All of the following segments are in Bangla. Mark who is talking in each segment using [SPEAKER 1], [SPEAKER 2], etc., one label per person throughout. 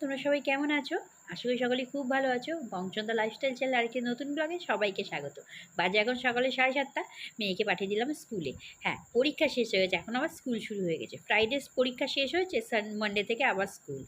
[SPEAKER 1] তোমরা সবাই কেমন আছো? আশা করি সকলেই খুব ভালো আছো। বংশন্দা লাইফস্টাইল চ্যানেল আরেকটি নতুন ব্লগে সবাইকে স্বাগত। বাজে এখন সকালে সাড়ে সাতটা, মেয়েকে পাঠিয়ে দিলাম স্কুলে হ্যাঁ পরীক্ষা শেষ হয়ে গেছে এখন আবার স্কুল শুরু হয়ে গেছে। ফ্রাইডে পরীক্ষা শেষ হয়েছে সান মানডে থেকে আবার স্কুল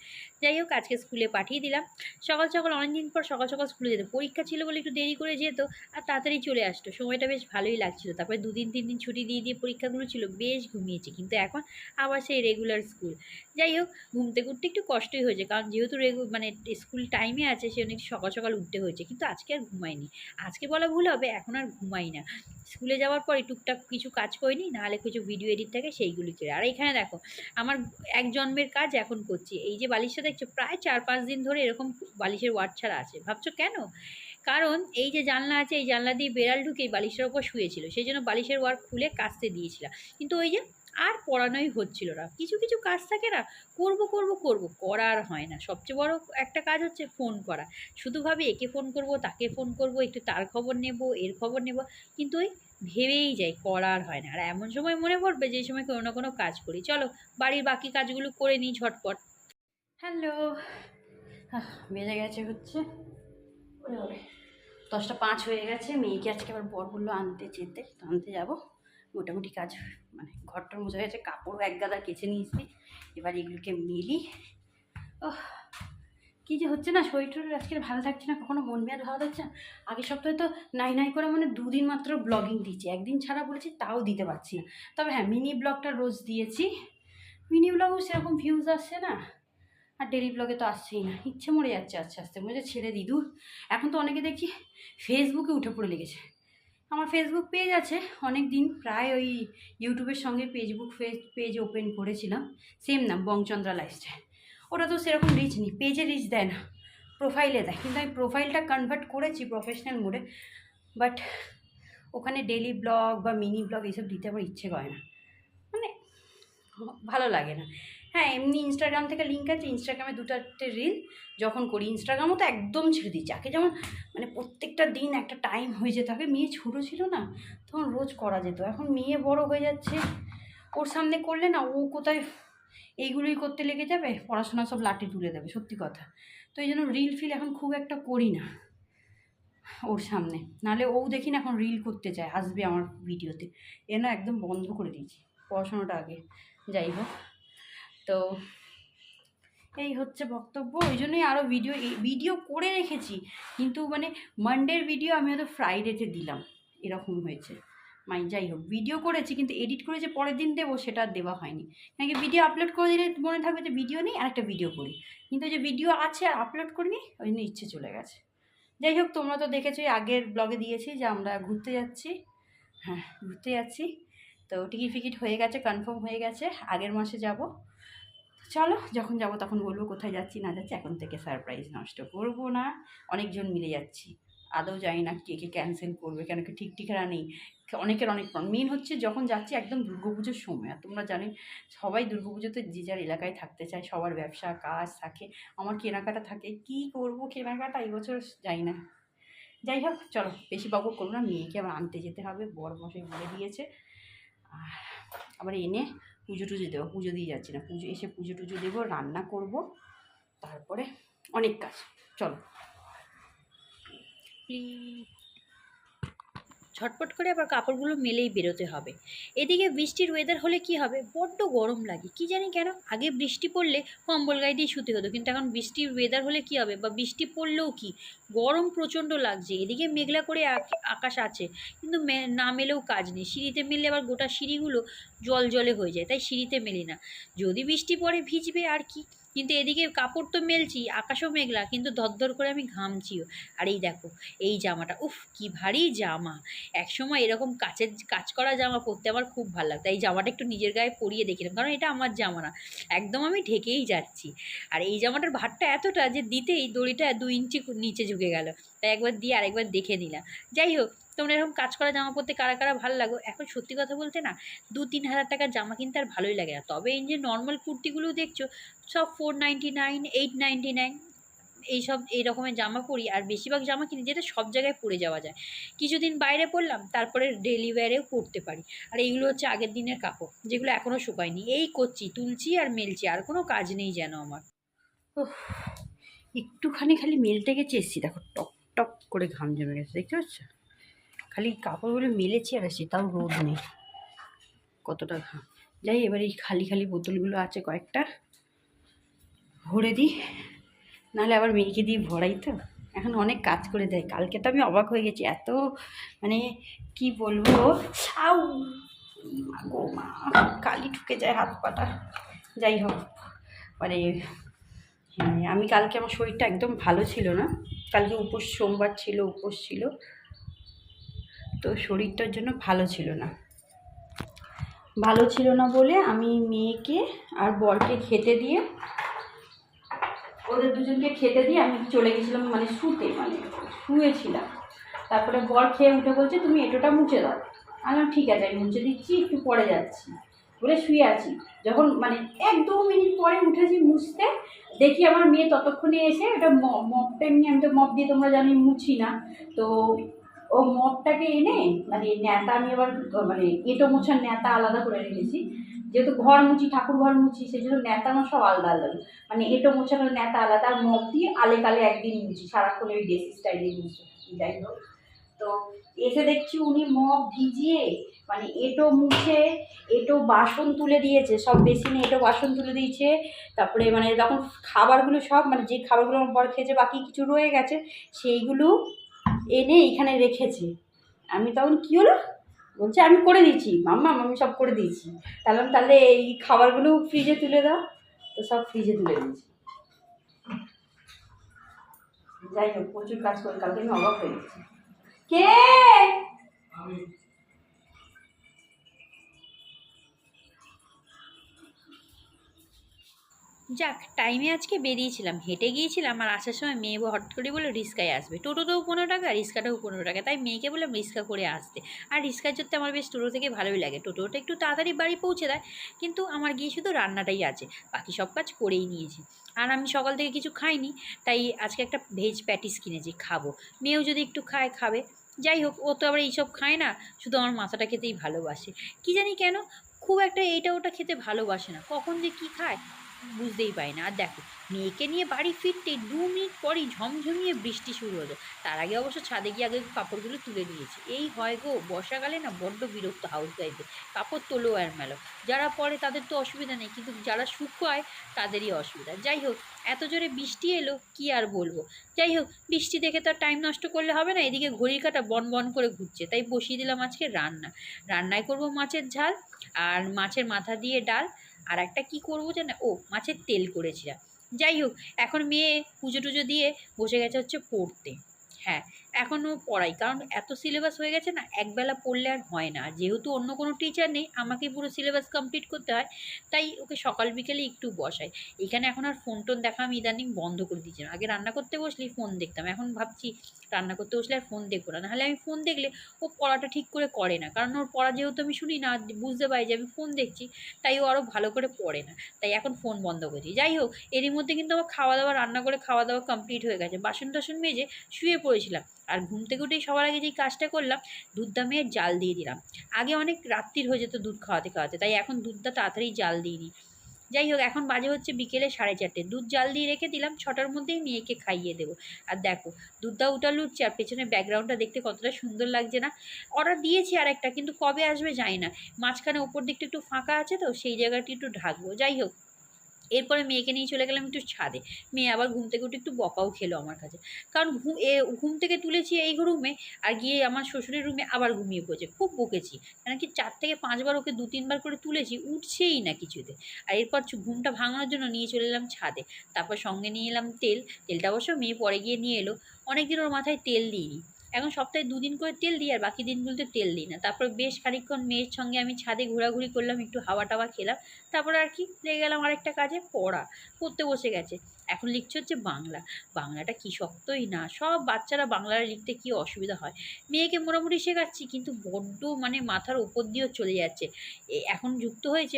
[SPEAKER 1] যাই হোক, আজকে স্কুলে পাঠিয়ে দিলাম। সকাল সকাল অনেক দিন পর সকাল সকাল স্কুলে যেত। পরীক্ষা ছিল বলে একটু দেরি করে যেত, আর তাড়াতাড়ি চলে আসতো। সময়টা বেশ ভালোই লাগছিল। তারপরে দুদিন, তিন দিন ছুটি দিয়ে দিয়ে পরীক্ষাগুলো ছিল, বেশ ঘুমিয়েছে। কিন্তু এখন আবার সেই রেগুলার স্কুল যাই হোক ঘুমতে ঘুরতে একটু কষ্টই হয়েছে, কারণ যেহেতু রেগু মানে স্কুল টাইমে আছে, সে অনেক সকাল সকাল উঠতে হয়েছে, কিন্তু আজকে আর ঘুমায়নি। আজকে বলা ভুল হবে, এখন আর ঘুমাই না। স্কুলে যাওয়ার পরে টুকটাক কিছু কাজ করিনি নাহলে কিছু ভিডিও এডিট থাকে, সেইগুলি করে। আর এখানে দেখো, আমার এক জন্মের কাজ এখন করছি। এই যে বালিশটা দেখছ, প্রায় চার পাঁচ দিন ধরে এরকম বালিশের ওয়ার্ড ছাড়া আছে। ভাবছ কেন? কারণ এই যে জানলা আছে, এই জানলা দিয়ে বেড়াল ঢুকে বালিশের ওপর শুয়েছিল। সেই জন্য বালিশের ওয়ার্ক খুলে কাচতে দিয়েছিলাম। কিন্তু ওই যে আর পড়ানোই হচ্ছিল না। কিছু কিছু কাজ থাকে না, করব করব করব, করার হয় না। সবচেয়ে বড় একটা কাজ হচ্ছে ফোন করা। শুধু ভাবে একে ফোন করব, তাকে ফোন করব, একটু তার খবর নেব, এর খবর নেব, কিন্তু ওই ভেবেই যাই করার হয় না। আর এমন সময় মনে পড়বে যে সময় কোনো না কোনো কাজ করি। চলো, বাড়ির বাকি কাজগুলো করে নিই ঝটপট। হ্যালো বেজে গেছে হচ্ছে। দশটা পাঁচ হয়ে গেছে। মেয়েকে আজকে আবার বর বলল আনতে যেতে আনতে যাব। মোটামুটি কাজ মানে ঘরটার মোজা হয়েছে কাপড়ও এক গাদা কেচে নিয়েছি। এবার এগুলোকে মিলি। ও কী যে হচ্ছে না শরীর টরীর আজকে ভালো থাকছে না, কখনো মন মেয়াদ ভালো থাকছে না। আগের সপ্তাহে তো নাই নাই করে মানে দুদিন মাত্র ব্লগিং দিচ্ছি একদিন ছাড়া বলেছি, তাও দিতে পারছি না। তবে হ্যাঁ মিনি ব্লগটা রোজ দিয়েছি। মিনি ব্লগও সেরকম ভিউজ আসছে না। আর ডেলি ব্লগে তো আসছেই না। ইচ্ছে মরে যাচ্ছে আস্তে আস্তে। মনে ছেড়ে দিই। দূর। এখন তো অনেকে দেখছি ফেসবুকে উঠে পড়ে লেগেছে। আমার ফেসবুক পেজ আছে। অনেক দিন প্রায় ওই ইউটিউবের সঙ্গে ফেসবুক পেজ ওপেন করেছিলাম। সেম নাম বংচন্দ্রা লাইফস্টাইল ওটা তো সেরকম রিচ নেই পেজে রিচ দেয় না। প্রোফাইলে দেয়, কিন্তু আমি প্রোফাইলটা কনভার্ট করেছি প্রফেশনাল মোডে বাট ওখানে ডেলি ব্লগ বা মিনি ব্লগ এইসব দিতে আমার ইচ্ছে করে না। মানে ভালো লাগে না। হ্যাঁ এমনি ইনস্টাগ্রাম থেকে লিঙ্ক আছে ইনস্টাগ্রামে দু চারটে রিল যখন করি ইনস্টাগ্রামও তো একদম ছেড়ে দিচ্ছি আগে যেমন মানে প্রত্যেকটা দিন একটা টাইম হয়ে যেত, আগে মেয়ে ছোটো ছিল না, তখন রোজ করা যেত। এখন মেয়ে বড় হয়ে যাচ্ছে, ওর সামনে করলে না, ও কোথায় এইগুলোই করতে লেগে যাবে, পড়াশোনা সব লাঠি তুলে দেবে, সত্যি কথা। তো এই জন্য রিল ফিল এখন খুব একটা করি না ওর সামনে। নাহলে ও দেখি না এখন রিল করতে চায়, আসবে আমার ভিডিওতে এ না একদম বন্ধ করে দিয়েছি, পড়াশোনাটা আগে। যাই হোক। তো এই হচ্ছে বক্তব্য, ওই জন্যই আরও ভিডিও ভিডিও করে রেখেছি। কিন্তু মানে মানডের ভিডিও আমি হয়তো ফ্রাইডেতে দিলাম, এরকম হয়েছে। মাই যাই হোক ভিডিও করেছি কিন্তু এডিট করে যে পরের দিন দেবো সেটা আর দেওয়া হয়নি। কারণ ভিডিও আপলোড করে দিলে মনে থাকবে যে ভিডিও নেই আর একটা ভিডিও করি। কিন্তু যে ভিডিও আছে আর আপলোড করিনি, ওই জন্য ইচ্ছে চলে গেছে। যাই হোক, তোমরা তো দেখেছ আগের ব্লগে দিয়েছি যে আমরা ঘুরতে যাচ্ছি। হ্যাঁ ঘুরতে যাচ্ছি। তো টিকিট ফিকিট হয়ে গেছে কনফার্ম হয়ে গেছে, আগের মাসে যাব। চলো, যখন যাব তখন বলব কোথায় যাচ্ছি, না যাচ্ছি, এখন থেকে সারপ্রাইজ নষ্ট করব না। অনেকজন মিলে যাচ্ছি। আদৌ জানি না কে কে ক্যান্সেল করবে, কেন কি ঠিক ঠিকানা নেই। অনেকের অনেক মেন হচ্ছে যখন যাচ্ছি একদম দুর্গাপুজোর সময়। আর তোমরা জানি, সবাই দুর্গাপুজোতে যে যার এলাকায় থাকতে চায়, সবার ব্যবসা, কাজ থাকে, আমার কেনাকাটা থাকে, কি করব, কেনাকাটা এই বছর যাই না। যাই হোক, চলো, বেশি বকর করব না, মেয়েকে আবার আনতে যেতে হবে বড় মশাই বলে দিয়েছে। আর আবার এনে পুজো টুজো দেবো, পুজো দিয়ে যাচ্ছি না। পুজো, এসে পুজো টুজো দেবো, রান্না করব, তারপরে অনেক কাজ। চলো। ঝটপট করে আবার কাপড়গুলো মেলেই বেরোতে হবে। এদিকে বৃষ্টির ওয়েদার হলে কি হবে? বড্ড গরম লাগে, কি জানি কেন? আগে বৃষ্টি পড়লে কম্বল গায়ে দিয়ে শুতে হতো, কিন্তু এখন বৃষ্টির ওয়েদার হলে কি হবে? বা বৃষ্টি পড়লেও কি? গরম প্রচণ্ড লাগছে, এদিকে মেঘলা করে আকাশ আছে, কিন্তু না মেলেও কাজ নেই। সিঁড়িতে মেললে আবার গোটা সিঁড়িগুলো জল জলে হয়ে যায়, তাই সিঁড়িতে মেলি না। যদি বৃষ্টি পড়ে ভিজবে আর কি কিন্তু এদিকে কাপড় তো মেলছি, আকাশও মেঘলা, কিন্তু ধরধর করে আমি ঘামছিও। আর এই দেখো, এই জামাটা, উফ, কি ভারী জামা। একসময় এরকম কাচের কাজ করা জামা পরতে আমার খুব ভালো লাগতো। এই জামাটা একটু নিজের গায়ে পরিয়ে দেখিলাম, কারণ এটা আমার জামা না। একদম আমি ঢেকেই যাচ্ছি। আর এই জামাটার ভারটা এতটা যে দিতেই দড়িটা দু ইঞ্চি নিচে ঝুঁকে গেল। তাই একবার দিয়ে আরেকবার দেখে নিলাম। যাই হোক তোমরা এরকম কাজ করা জামা পরতে কারা কারা ভালো লাগো? এখন সত্যি কথা বলতে না, দু তিন হাজার টাকার জামা কিনতে আর ভালোই লাগে না। তবে এই যে নর্মাল কুর্তিগুলো দেখছ, সব four ninety nine eight ninety nine এইসব এই রকমের জামা পরি আর বেশিরভাগ জামা কিনি যেটা সব জায়গায় পরে যাওয়া যায়। কিছুদিন বাইরে পরলাম, তারপরে ডেলি ওয়্যারেও পরতে পারি। আর এইগুলো হচ্ছে আগের দিনের কাপড়, যেগুলো এখনও শুকায়নি। এই করছি, তুলছি আর মেলছি, আর কোনো কাজ নেই যেন আমার।
[SPEAKER 2] একটুখানি খালি মেলতে গেছে, এসছি। দেখো টপ টপ করে ঘাম জমে গেছে, দেখতে পাচ্ছ? খালি কাপড়গুলো মেলেছি আর এসছি তাও রোদ নেই। কতটা যাই এবার এই খালি খালি বোতলগুলো আছে কয়েকটা। ভরে দিই। নাহলে আবার মেয়েকে দিয়ে ভরাই তো। এখন অনেক কাজ করে দেয়। কালকে তো আমি অবাক হয়ে গেছি। এত মানে কি বলব? আউ! গো মা, কালি ঠুকে যায় হাত পাটা। যাই হোক মানে হ্যাঁ আমি কালকে আমার শরীরটা একদম ভালো ছিল না। কালকে উপোস, সোমবার ছিল, উপোস ছিল। তো শরীরটার জন্য ভালো ছিল না। ভালো ছিল না বলে আমি মেয়েকে আর বরকে খেতে দিয়ে, ওদের দুজনকে খেতে দিয়ে আমি চলে গেছিলাম মানে শুতে মানে শুয়েছিলাম। তারপরে বর খেয়ে উঠে বলছে, তুমি এটোটা মুছে দাও। আমি ঠিক আছে, আমি মুছে দিচ্ছি, একটু পরে যাচ্ছি। বলে শুয়ে আছি। যখন মানে এক দু মিনিট পরে উঠেছি মুছতে, দেখি আমার মেয়ে ততক্ষণে এসে ওটা মপটা এমনি, আমি তো মপ দিয়ে তোমরা জানি মুছি না। তো ও মপটাকে এনে মানে ন্যাতা আমি আবার মানে এঁটো মোছার ন্যাতা আলাদা করে রেখেছি। যেহেতু ঘর মুছি, ঠাকুর ঘর মুছি সেই জন্য ন্যাতা আমার সব আলাদা আলাদা। মানে এঁটো মোছানোর ন্যাতা আলাদা, আর মপ দিয়ে আলে কালে একদিন মুছি, সারাক্ষণ ওই ডেসি স্টাইলে মুছি, যাই হোক। তো এসে দেখছি উনি মপ ভিজিয়ে মানে এটো মুছে এটো বাসন তুলে দিয়েছে, সব বেসিনে এটো বাসন তুলে দিয়েছে। তারপরে মানে যখন খাবারগুলো সব মানে যে খাবারগুলো আমার বর খেয়েছে, বাকি কিছু রয়ে গেছে, সেইগুলো এনে এইখানে রেখেছে। আমি তখন কী হলো? বলছে, আমি করে দিয়েছি। মাম্মা আমি সব করে দিয়েছি। তাহলে তাহলে এই খাবারগুলো ফ্রিজে তুলে দাও। তো সব ফ্রিজে তুলে দিয়েছি। যাই হোক, প্রচুর কাজ করে, কালকে আমি অবাক হয়ে গেছি। কে?
[SPEAKER 1] যাক টাইমে আজকে বেরিয়েছিলাম। হেঁটে গিয়েছিলাম আর আসার সময় মেয়ে হট করে বলে রিস্কায় আসবে। টোটোতেও পনেরো টাকা, রিস্কাটাও পনেরো টাকা। তাই মেয়েকে বললাম, রিস্কা করে আসতে। আর রিস্কায় চড়তে আমার বেশ টোটো থেকে ভালোই লাগে। টোটোটা একটু তাড়াতাড়ি বাড়ি পৌঁছে দেয়, কিন্তু আমার গিয়ে শুধু রান্নাটাই আছে। বাকি সব কাজ করেই নিয়েছি। আর আমি সকাল থেকে কিছু খাইনি, তাই আজকে একটা ভেজ প্যাটিস কিনেছি, খাব। মেয়েও যদি একটু খায়, খাবে। যাই হোক, ও তো আবার এইসব খায় না, শুধু আমার মাথাটা খেতেই ভালোবাসে। কি জানি কেন, খুব একটা এইটা ওটা খেতে ভালোবাসে না। কখন যে কী খায় বুঝতেই পারি না। আর দেখো, মেয়েকে নিয়ে বাড়ি ফিরতে দু মিনিট পরই ঝমঝমিয়ে বৃষ্টি শুরু হলো। তার আগে অবশ্য ছাদে গিয়ে আগে কাপড়গুলো তুলে দিয়েছে। এই হয় গো, বর্ষাকালে না বড্ড বিরক্ত হাউস ওয়াইফে কাপড় তোলো আর মেলো। যারা পরে তাদের তো অসুবিধা নেই, কিন্তু যারা শুকোয় তাদেরই অসুবিধা। যাই হোক, এত জোরে বৃষ্টি এলো, কি আর বলব? যাই হোক, বৃষ্টি দেখে তো আর টাইম নষ্ট করলে হবে না, এদিকে ঘড়ির কাটা বন বন করে ঘুরছে। তাই বসিয়ে দিলাম আজকে রান্না। রান্নায় করব মাছের ঝাল আর মাছের মাথা দিয়ে ডাল আর একটা কি করব জানে? ও, মাছের তেল করেছিলাম যাই হোক, এখন মেয়ে পুজো টুজো দিয়ে বসে গেছে হচ্ছে পড়তে। হ্যাঁ এখনও পড়াই। কারণ এত সিলেবাস হয়ে গেছে না, একবেলা পড়লে আর হয় না। যেহেতু অন্য কোনো টিচার নেই, আমাকে পুরো সিলেবাস কমপ্লিট করতে হয়, তাই ওকে সকাল বিকেলে একটু বসাই। এখানে এখন আর ফোন টোন দেখা আমি ইদানিং বন্ধ করে না আগে রান্না করতে বসলেই ফোন দেখতাম, এখন ভাবছি রান্না করতে বসলে আর ফোন দেখব না। নাহলে আমি ফোন দেখলে ও পড়াটা ঠিক করে করে না। কারণ ওর পড়া যেহেতু আমি শুনি না, বুঝতে পারি যে আমি ফোন দেখছি, তাই ও আরও ভালো করে পড়ে না। তাই এখন ফোন বন্ধ করেছি যাই হোক, এরই মধ্যে কিন্তু আমার খাওয়া দাওয়া রান্না করে খাওয়া দাওয়া কমপ্লিট হয়ে গেছে। বাসন টাসন মেজে শুয়ে পড়েছিলাম। আর ঘুম থেকে উঠেই সবার আগে যেই কাজটা করলাম দুধটা মেয়ে জাল দিয়ে দিলাম। আগে অনেক রাত্রির হয়ে যেত দুধ খাওয়াতে খাওয়াতে, তাই এখন দুধটা তাড়াতাড়ি জাল দিয়ে দিই। যাই হোক, এখন বাজে হচ্ছে বিকেলে সাড়ে চারটে। দুধ জাল দিয়ে রেখে দিলাম, ছটার মধ্যেই মেয়েকে খাইয়ে দেবো। আর দেখো, দুধটা উটা লুটছে আর পেছনে ব্যাকগ্রাউন্ডটা দেখতে কতটা সুন্দর লাগছে না? অর্ডার দিয়েছি আর একটা, কিন্তু কবে আসবে জানি না। মাঝখানে ওপর দিকটা একটু ফাঁকা আছে তো, সেই জায়গাটি একটু ঢাকবো। যাই হোক এরপরে মেয়েকে নিয়ে চলে গেলাম একটু ছাদে। মেয়ে আবার ঘুম থেকে উঠে একটু বকাও খেলো আমার কাছে। কারণ ঘুম এ ঘুম থেকে তুলেছি এই রুমে আর গিয়ে আমার শ্বশুরের রুমে আবার ঘুমিয়ে পড়েছে। খুব বকেছি। কেন কি চার থেকে পাঁচবার ওকে দু তিনবার করে তুলেছি, উঠছেই না কিছুতে। আর এরপর ঘুমটা ভাঙানোর জন্য নিয়ে চলে এলাম ছাদে। তারপর সঙ্গে নিয়ে এলাম তেল। তেলটা অবশ্য মেয়ে পরে গিয়ে নিয়ে এলো। অনেক দিন ওর মাথায় তেল দিইনি। এখন সপ্তাহে দুদিন করে তেল দিই আর বাকি দিনগুলোতে তেল দিই না। তারপর বেশ খানিকক্ষণ মেয়ের সঙ্গে আমি ছাদে ঘোরাঘুরি করলাম, একটু হাওয়া টাওয়া খেলাম। তারপরে আর কি, লেগে গেলাম আরেকটা কাজে, পড়া। পড়তে বসে গেছে। এখন লিখছে হচ্ছে বাংলা। বাংলাটা কি শক্তই না। সব বাচ্চারা বাংলাটা লিখতে কি অসুবিধা হয়? মেয়েকে মোটামুটি শেখাচ্ছি, কিন্তু বড্ড মানে মাথার ওপর দিয়েও চলে যাচ্ছে। এখন যুক্ত হয়েছে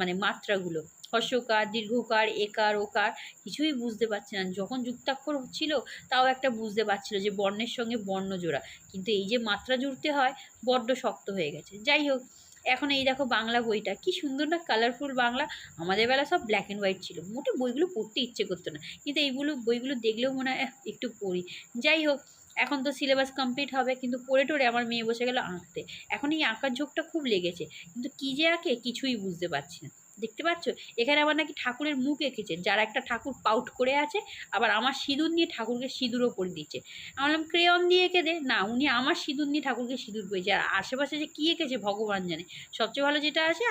[SPEAKER 1] মানে মাত্রাগুলো। হর্ষকার, দীর্ঘকার, একার, ওকার, কিছুই বুঝতে পারছে না। যখন যুক্তাক্ষর ছিল তাও একটা বুঝতে পারছিল যে বর্ণের সঙ্গে বর্ণ জোড়া। কিন্তু এই যে মাত্রা জুড়তে হয়, বড্ড শক্ত হয়ে গেছে। যাই হোক, এখন এই দেখো বাংলা বইটা। কি সুন্দর না কালারফুল বাংলা। আমাদের বেলা সব ব্ল্যাক অ্যান্ড হোয়াইট ছিল। মোটে বইগুলো পড়তে ইচ্ছে করতো না। কিন্তু এইগুলো, বইগুলো দেখলেও মনে হয় একটু পড়ি। যাই হোক, এখন তো সিলেবাস কমপ্লিট হবে। কিন্তু পড়ে টোরে আমার মেয়ে বসে গেল আঁকতে। এখন এই আঁকার ঝোঁকটা খুব লেগেছে। কিন্তু কী যে আঁকে, কিছুই বুঝতে পারছি না। দেখতে পাচ্ছ? এখানে আবার নাকি ঠাকুরের মুখ এঁকেছে যার একটা ঠাকুর পাউট করে আছে, আবার আমার সিঁদুর নিয়ে ঠাকুরকে সিঁদুরও পরে দিচ্ছে। আমি বললাম, ক্রেয়ন দিয়ে এঁকে দে। না, উনি আমার সিঁদুর নিয়ে ঠাকুরকে সিঁদুর পরেছে আর আশেপাশে যে কী এঁকেছে ভগবান জানে। সবচেয়ে ভালো যেটা আছে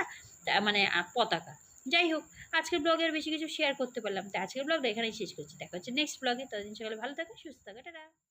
[SPEAKER 1] মানে পতাকা। যাই হোক, আজকের ব্লগে আর বেশি কিছু শেয়ার করতে পারলাম তো আজকের ব্লগটা এখানেই শেষ করছি। দেখা হচ্ছে নেক্সট ব্লগে ততদিন সকালে ভালো থাকে, সুস্থ থাকে, টাটা।